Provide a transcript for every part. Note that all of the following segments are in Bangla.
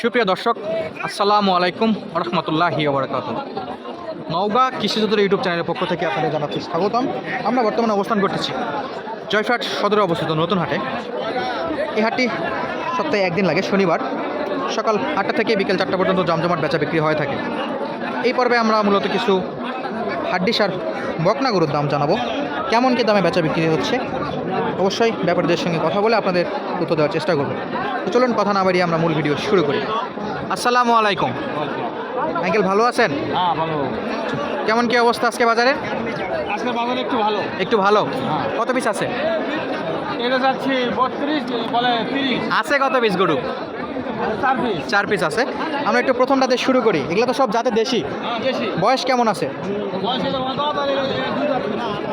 সুপ্রিয় দর্শক, আসসালামু আলাইকুম রহমতুল্লাহি ওবরাকাত। নওগাঁ কৃষিজোতের ইউটিউব চ্যানেলের পক্ষ থেকে আপনাদের জানাচ্ছি স্বাগতম। আমরা বর্তমানে অবস্থান করতেছি জয়ফাট সদরে অবস্থিত নতুন হাটে। এই হাটটি সপ্তাহে একদিন লাগে, শনিবার। সকাল আটটা থেকে বিকেল চারটা পর্যন্ত জমজমাট বেচা বিক্রি হয়ে থাকে। এই পর্বে আমরা মূলত কিছু হাড্ডিস আর বকনা গরুর দাম জানাব। কেমন কি দামে বেচা বিক্রি হচ্ছে? অবশ্যই ব্যাপারীদের সঙ্গে কথা বলে আপনাদের উত্তর দেওয়ার চেষ্টা করব। তো চলুন কথা না বাড়িয়ে আমরা মূল ভিডিও শুরু করি। আসসালামু আলাইকুম। আঙ্কেল ভালো আছেন? হ্যাঁ কেমন কি অবস্থা আজকে বাজারে? আজকে বাজার একটু ভালো। একটু ভালো? হ্যাঁ। কত পিস আছে? এটা যাচ্ছে বত্রিশ বলে তিরিশ। আছে কত পিস গরু? চার পিস আছে। আমরা একটু প্রথমটাতে শুরু করি। এগুলো তো সব জাতে দেশি। হ্যাঁ বয়স কেমন আছে? এটা-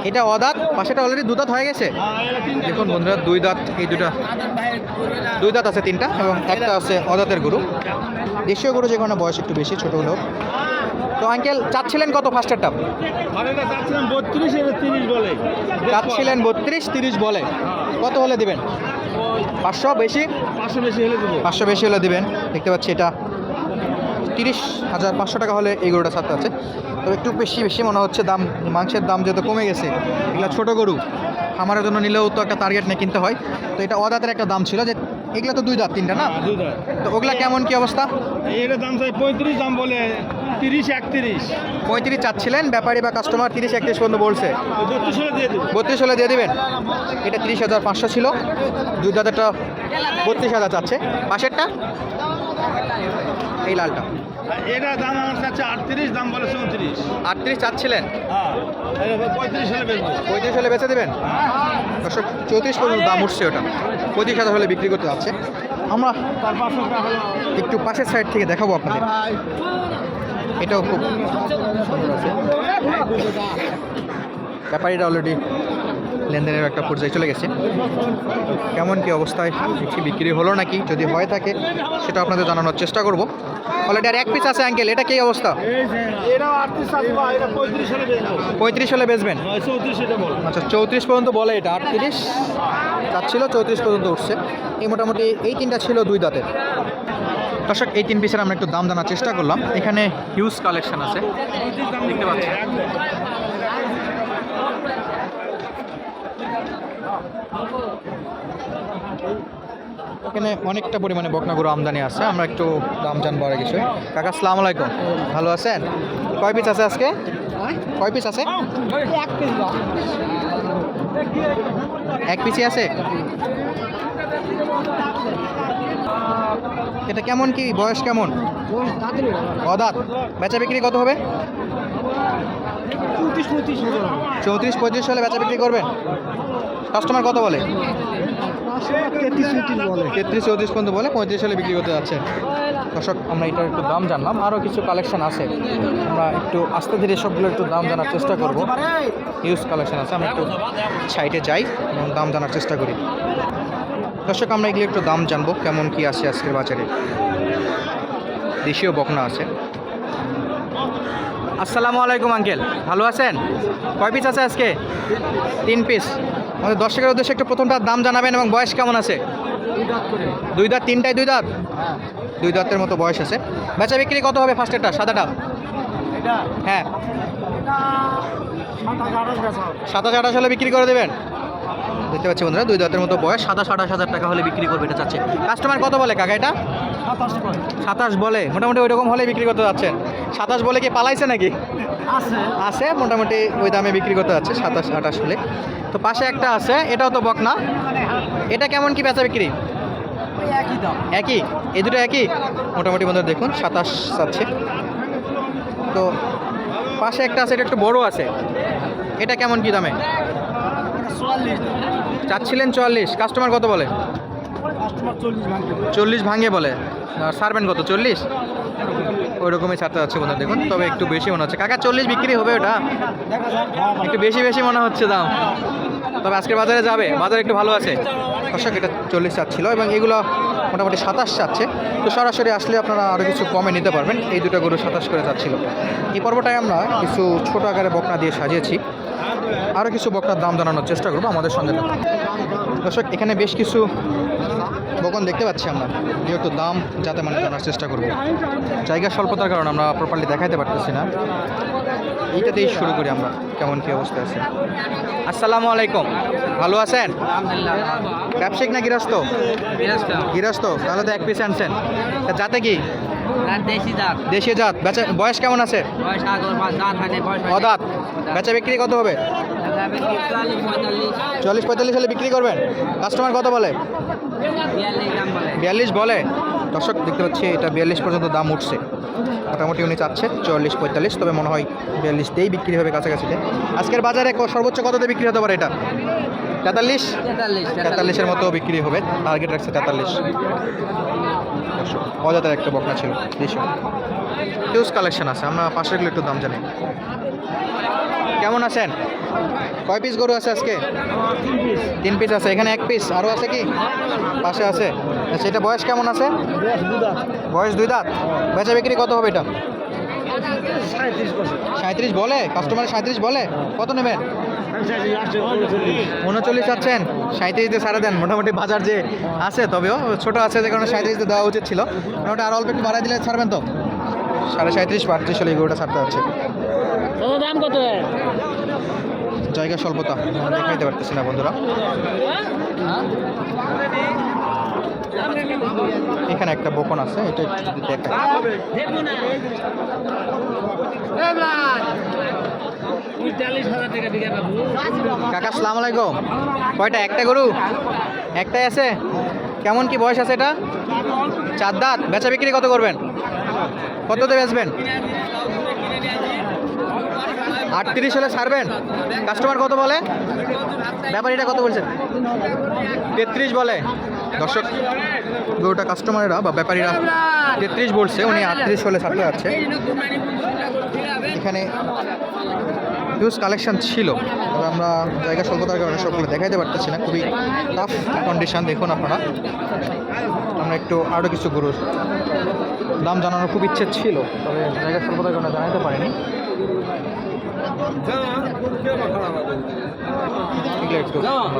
এটা দাঁত। অদাঁত পাশেটা অলরেডি দুদাঁত হয়ে গেছে? হ্যাঁ। দেখুন বন্ধুরা দুই দাঁত এই দুটা দুই দাঁত আছে তিনটা এবং একটা আছে অদাঁতের গরু। দেশীয় গরু যেখানে বয়স একটু বেশি ছোটো হলেও। তো আঙ্কেল চাচ্ছিলেন কত ফার্স্টেরটা আর এটা চাচ্ছিলাম বত্রিশ তিরিশ বলে। চাচ্ছিলেন বত্রিশ তিরিশ বলে। কত হলে দিবেন? পাঁচশো বেশি? পাঁচশো বেশি হলে দেবো। পাঁচশো বেশি হলে দিবেন। দেখতে পাচ্ছি এটা তিরিশ হাজার পাঁচশো টাকা হলে এই গরুটা ছাড়তে আছে তবে একটু বেশি বেশি মনে হচ্ছে দাম মাংসের দাম যেহেতু কমে গেছে। এগুলো ছোটো গরু খামারের জন্য নিলেও তো একটা টার্গেট নিয়ে কিনতে হয়। তো এটা অদাতের একটা দাম ছিল যে এগুলো তো দুই দাঁত তিনটা না? হ্যাঁ, দুই দাঁত। তো ওগুলা কেমন কি অবস্থা? এটা দাম চাই পঁয়ত্রিশ দাম বলে তিরিশ একত্রিশ। পঁয়ত্রিশ চাচ্ছিলেন ব্যাপারী বা কাস্টমার তিরিশ একত্রিশ পর্যন্ত বলছে। বত্রিশ হলে দিয়ে দেবো। বত্রিশ হলে দিয়ে দিবেন। এটা তিরিশ হাজার পাঁচশো ছিল। দুই দাঁতেরটা বত্রিশ হাজার চাচ্ছে। পাশেরটা? এই লালটা। এটা দাম আমার চাচ্ছে আটত্রিশ দাম বলে চৌত্রিশ। আটত্রিশ চাচ্ছিলেন? হ্যাঁ পঁয়ত্রিশ হলে বেচবো। পঁয়ত্রিশ হলে বেচে দেবেন? দর্শক চৌত্রিশ পর্যন্ত দাম উঠছে ওটা। পঁয়ত্রিশ হাজার হলে বিক্রি করতে যাচ্ছে। আমরা একটু পাশের সাইড থেকে দেখাবো আপনাদের। এটাও খুব সুন্দর আছে। ব্যাপারীরা অলরেডি লেনদেনের একটা পর্যায়ে চলে গেছে। কেমন কি অবস্থায় দেখছি বিক্রি হলো নাকি? যদি হয়ে থাকে সেটা আপনাদের জানানোর চেষ্টা করব। অলরেডি আর এক পিস আছে অ্যাঙ্কেল এটা কি অবস্থা? পঁয়ত্রিশ হলে বেচবো। বেচবেন? বল। আচ্ছা চৌত্রিশ পর্যন্ত বলে এটা আটত্রিশ। ছিল চৌত্রিশ পর্যন্ত উঠছে। এই মোটামুটি এই তিনটা ছিল দুই দাঁতের। দর্শক, এই তিন পিসের আমরা একটু দাম জানার চেষ্টা করলাম। এখানে হিউজ কালেকশন আছে। এখানে অনেকটা পরিমাণে বকনাগুলো আমদানি আছে। আমরা একটু দাম জানব আর কিছু। কাকা সালাম আলাইকুম। ভালো আছেন? কয় পিস আছে আজকে? কয় পিস আছে? এক পিসি আছে? এটা কেমন কি? বয়স কেমন? অদাত। বেচা বিক্রি কত হবে? চৌত্রিশ পঁয়ত্রিশ হলে বেচা বিক্রি করবেন? কাস্টমার কত বলে? তেত্রিশ, চৌত্রিশ পর্যন্ত বলে পঁয়ত্রিশ হলে বিক্রি করতে যাচ্ছে। দর্শক, আমরা এটার একটু দাম জানলাম। আরও কিছু কালেকশন আছে। আমরা একটু আস্তে ধীরে সবগুলো একটু দাম জানার চেষ্টা করব। ইউজ কালেকশন আছে। আমরা একটু সাইডে যাই এবং দাম জানার চেষ্টা করি। দর্শক আমরা এগুলো একটু দাম জানব কেমন কি আছে আজকের বাজারে। দেশীয় বকনা আছে। আসসালামু আলাইকুম আঙ্কেল। ভালো আছেন? কয় পিস আছে আজকে? তিন পিস আমাদের দর্শকের উদ্দেশ্যে একটু প্রথমটার দাম জানাবেন এবং বয়স কেমন আছে? দুই দাঁত তিনটায় দুই দাঁত? দুই দাঁতের মতো বয়স আছে। বেচা বিক্রি কত হবে ফার্স্টেরটা সাদাটা? হ্যাঁ। সাতাশ আঠাশ হলে বিক্রি করে দেবেন? দেখতে পাচ্ছি বন্ধুরা দুই দাঁতের মতো বয়স সাতাশ আঠাশ হাজার টাকা হলে বিক্রি করবে এটা চাচ্ছে। কাস্টমার কত বলে কাকা এটা? সাতাশ বলে। মোটামুটি ওই রকম হলে বিক্রি করতে যাচ্ছেন। সাতাশ বলে কি পালাইছে নাকি? আছে। মোটামুটি ওই দামে বিক্রি করতে যাচ্ছে সাতাশ আঠাশ হলে। তো পাশে একটা আছে এটাও তো বক না এটা কেমন কি বেচা বিক্রি? একই এই দুটো একই? মোটামুটি বন্ধুরা দেখুন সাতাশ চাচ্ছে তো পাশে একটা আছে এটা একটু বড় আছে। এটা কেমন কি দামে। চাচ্ছিলেন চল্লিশ। কাস্টমার কত বলে? চল্লিশ ভাঙে বলে। আর সারবেন কত? চল্লিশ? ওই রকমই ছাড়তে যাচ্ছে বন্ধু দেখুন। তবে একটু বেশি মনে হচ্ছে। কাকা চল্লিশ বিক্রি হবে ওটা? একটু বেশি বেশি মনে হচ্ছে দাম। তবে আজকের বাজারে যাবে। বাজার একটু ভালো আছে। দর্শক এটা চল্লিশ চাচ্ছিল এবং এগুলো মোটামুটি সাতাশ চাচ্ছে। তো সরাসরি আসলে আপনারা আরও কিছু কমে নিতে পারবেন। এই দুটো গরু সাতাশ করে যাচ্ছিল। এই পর্বটায় আমরা কিছু ছোট আকারে বকনা দিয়ে সাজিয়েছি। আরও কিছু বকনার দাম জানানোর চেষ্টা করব আমাদের সঙ্গে। দর্শক, এখানে বেশ কিছু বকন দেখতে পাচ্ছি আমরা। যেহেতু দাম যাতে মানে জানার চেষ্টা করব। জায়গা স্বল্পতার কারণে আমরা প্রপারলি দেখাইতে পারতেছি না। এইটাতেই শুরু করি আমরা, কেমন কি অবস্থা আছে। আসসালামু আলাইকুম, ভালো আছেন? ব্যবসায়িক না গৃহস্থ? গৃহস্থ, তাহলে তো এক পিস আনছেন। যাতে কি? দেশি জাত। বেচা, বয়স কেমন আছে। অদাত। বেচা বিক্রি কত হবে? চল্লিশ পঁয়তাল্লিশ হলে বিক্রি করবেন? কাস্টমার কত বলে? বিয়াল্লিশ বলে। দর্শক দেখতে পাচ্ছি এটা বিয়াল্লিশ পর্যন্ত দাম উঠছে। মোটামুটি উনি চাচ্ছে চল্লিশ পঁয়তাল্লিশ তবে মনে হয় বিয়াল্লিশতেই বিক্রি হবে কাছাকাছিতে। আজকের বাজারে সর্বোচ্চ কততে বিক্রি হতে পারে এটা? তেতাল্লিশ? তেতাল্লিশ, তেতাল্লিশ। তেতাল্লিশের মতো বিক্রি হবে। টার্গেট রাখছে তেতাল্লিশ। অজাতের একটা বকনা ছিল হিউজ কালেকশন আছে আমরা পাশেরগুলো একটু দাম জানি কেমন আছেন? কয় পিস গরু আছে আজকে? তিন পিস আছে। এখানে এক পিস আরও আছে কি? পাশে আছে। আচ্ছা এটা বয়স কেমন আছে? বয়স দুই দাঁত। বেচা বিক্রি কত হবে এটা? সাঁত্রিশ বলে? কাস্টমার সাঁত্রিশ বলে? কত নেবেন? উনচল্লিশ আছেন সাঁত্রিশ দিয়ে সারা দেন। মোটামুটি বাজার যে আছে, তবেও ছোট আছে যে কারণে সাঁত্রিশ দিয়ে দেওয়া উচিত ছিল। মোটামুটি আর অল্প একটু বাড়াই দিলে ছাড়বেন তো? সাড়ে সাঁত্রিশ আটত্রিশ হলে এই গরুটা ছাড়তে হচ্ছে। দাম কত জায়গা স্বল্পতা দেখাইতে পারতেছি না বন্ধুরা। এখানে একটা বকন আছে, এটা একটু বাবু কাকা সালাম আলাইকুম। কয়টা? একটা গরু? একটাই আছে? কেমন কি বয়স আছে এটা? চার দাঁত। বেচা বিক্রি কত করবেন? কততে বেচবেন? আটত্রিশ হলে ছাড়বেন কাস্টমার কত বলে? ব্যাপারীটা কত বলছেন? তেত্রিশ বলে। দর্শক গরুটা কাস্টমারেরা বা ব্যাপারীরা তেত্রিশ বলছে, উনি আটত্রিশ হলে ছাড়তে যাচ্ছে। এখানে হিউজ কালেকশন ছিল। তবে আমরা জায়গা স্বল্পতার কারণে সবগুলো দেখাইতে পারতেছি না। খুবই টাফ কন্ডিশন দেখুন আপনারা। আমরা একটু আরও কিছু গরুর দাম জানানোর খুব ইচ্ছে ছিল, তবে জায়গা স্বল্পতার কারণে জানাতে পারিনি। এগুলো একটু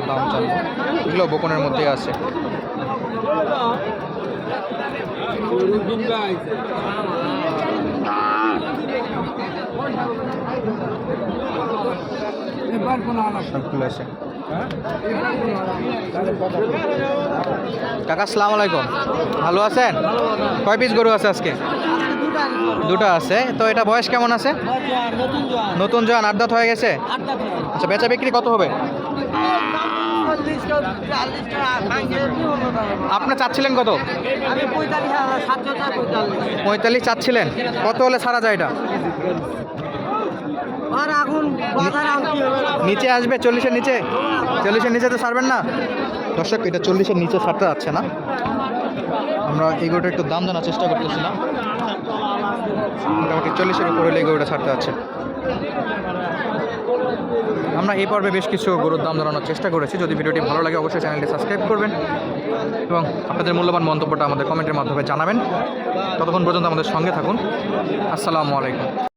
দাম মধ্যে আছে। সবগুলো আছে। কাকা সালাম আলাইকুম। ভালো আছেন? কয় পিস গরু আছে আজকে? দুটো আছে। তো এটা বয়স কেমন আছে? নতুন জোয়ান দাঁত হয়ে গেছে? আচ্ছা বেচা বিক্রি কত হবে? আপনি চাচ্ছিলেন কত? পঁয়তাল্লিশ চাচ্ছিলেন। কত হলে ছাড়া যায় এটা? নিচে আসবে, চল্লিশের নিচে? চল্লিশের নিচে তো ছাড়বেন না? দর্শক, এটা চল্লিশের নিচে ছাড়তে যাচ্ছে না। আমরা এই একটু দাম জানার চেষ্টা করতেছিলাম। মোটামুটি চল্লিশের উপরে লেগে ওটা ছাড়তে আছে। আমরা এই পর্বে বেশ কিছু গরুর দাম জানানোর চেষ্টা করেছি। যদি ভিডিওটি ভালো লাগে, অবশ্যই চ্যানেলটি সাবস্ক্রাইব করবেন এবং আপনাদের মূল্যবান মন্তব্যটা আমাদের কমেন্টের মাধ্যমে জানাবেন। ততক্ষণ পর্যন্ত আমাদের সঙ্গে থাকুন। আসসালামু আলাইকুম।